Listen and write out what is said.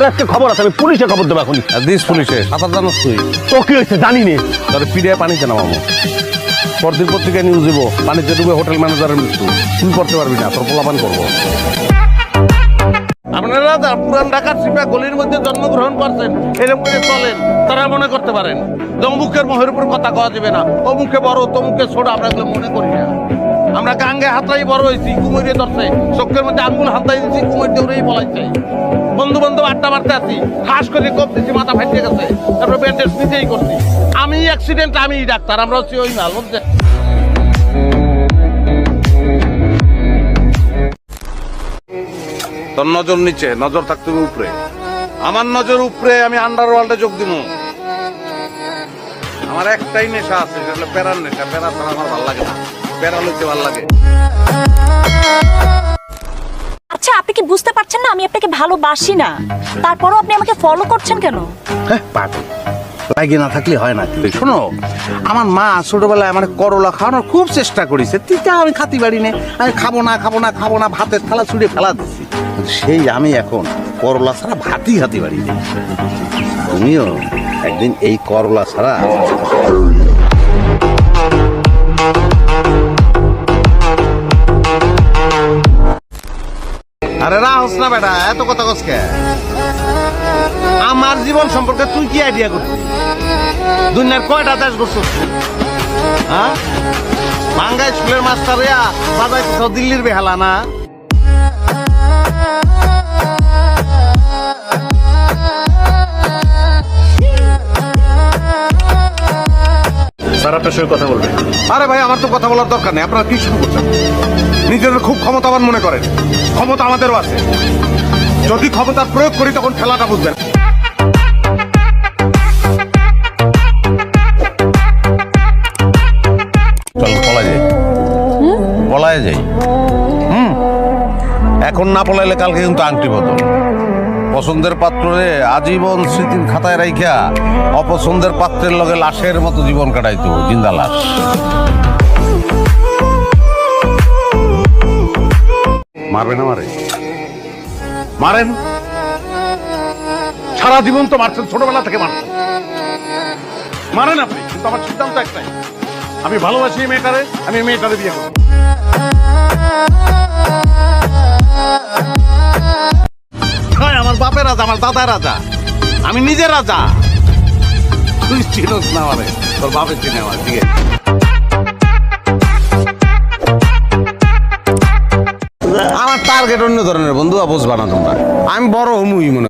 তোর একটা খবর আছে আমি পুলিশে খবর দেবো এখনই। আর দিস পুলিশে। সাঁতার জানোস তুই? তো কি হয়েছে জানি নে। তোর পিড়ে পানিতে নামাবো পরদিন পত্রিকায় নিউজ দিব পানিতে ডুবে হোটেল ম্যানেজারের মৃত্যু। তুই করতে পারবি না তোর পোলাপান করব। আপনারা পুরান ঢাকার সিপা গলির মধ্যে জন্মগ্রহণ করছেন এরকম করে চলেন তারা মনে করতে পারেন। যে অমুকের মোহের উপর কথা কওয়া যাবে না। অমুকে বড় তমুকে ছোট আমরা এগুলো মনে করি না। আমরা গাঙ্গে হাতড়াই বড় হয়েছি, কুমিরে ধরছে, চোখের মধ্যে আঙ্গুল হাতাই দিচ্ছি কুমির দৌড়েই পলাইছে। বন্ধু বান্ধব আড্ডা মারতে আছি ঠাস করে কপ দিচ্ছি মাথা ফাটিয়ে গেছে, তারপরে ব্যান্ডেজ নিজেই করছি। আমি অ্যাক্সিডেন্ট আমি ডাক্তার, আমরা হচ্ছি ওই মাল বুঝছে তোর নজর নিচে, নজর থাকতে হবে উপরে। আমার নজর উপরে, আমি আন্ডারওয়ার্ল্ডে যোগ দিব আমার একটাই নেশা আছে, সেটা প্যারার নেশা প্যারা ছাড়া আমার ভালো লাগে না। প্যারা লইতে ভালো লাগে। আচ্ছা আপনি কি বুঝতে পারছেন না? আমি আপনাকে ভালোবাসি না। তারপরও আপনি আমাকে ফলো করছেন কেন? হ্যাঁ পাগল। না থাকলে হয় না। শোনো আমার মা ছোটবেলায় আমার করলা খাওয়ানোর খুব চেষ্টা করেছে। তিতা আমি খাতি পারি না। আমি খাব না খাব না খাব না ভাতের থালা ছুঁড়ে ফেলা দিচ্ছি সেই আমি এখন করলা ছাড়া ভাতই খাতি না। তুমিও একদিন এই করলা ছাড়া আরে রাহস না বেটা, এত কথা কসকে আমার জীবন সম্পর্কে তুই কি আইডিয়া করছিস? দুনিয়ার কয়টা দেশ করছিস? হ্যাঁ? মাঙ্গাই স্কুলের মাস্টার রিয়া বাজাই কোথাও দিল্লির বেহালা না? স্যার আপনার সঙ্গে কথা বলবেন আরে ভাই আমার তো কথা বলার দরকার নেই। আপনারা কি শুরু করছেন? নিজেদের খুব ক্ষমতাবান মনে করেন। ক্ষমতা আমাদেরও আছে। যদি ক্ষমতার প্রয়োগ করি তখন খেলাটা বুঝবেন। পলা যাই পলায় যাই হুম? এখন না পলাইলে কালকে কিন্তু আংটি বদল। পছন্দের পাত্রে আজীবন স্মৃতির খাতায় রাইখা অপছন্দের পাত্রের লগে লাশের মতো জীবন কাটাইতো, জিন্দা লাশ। মারবে না মারে? মারেন? সারা জীবন তো মারছেন, ছোটবেলা থেকে মারছেন। মারেন আপনি, কিন্তু আমার সিদ্ধান্ত একটাই। আমি ভালোবাসি মেয়েটারে, আমি মেয়েটারে বিয়ে করব। রাজা, আমার দাদা রাজা। আমি নিজে রাজা। তুই চিনস না মানে তোর বাপের চিনে আমার আমার টার্গেট অন্য ধরনের বন্ধু বুঝবা না তোমরা। আমি বড় হমুই মনে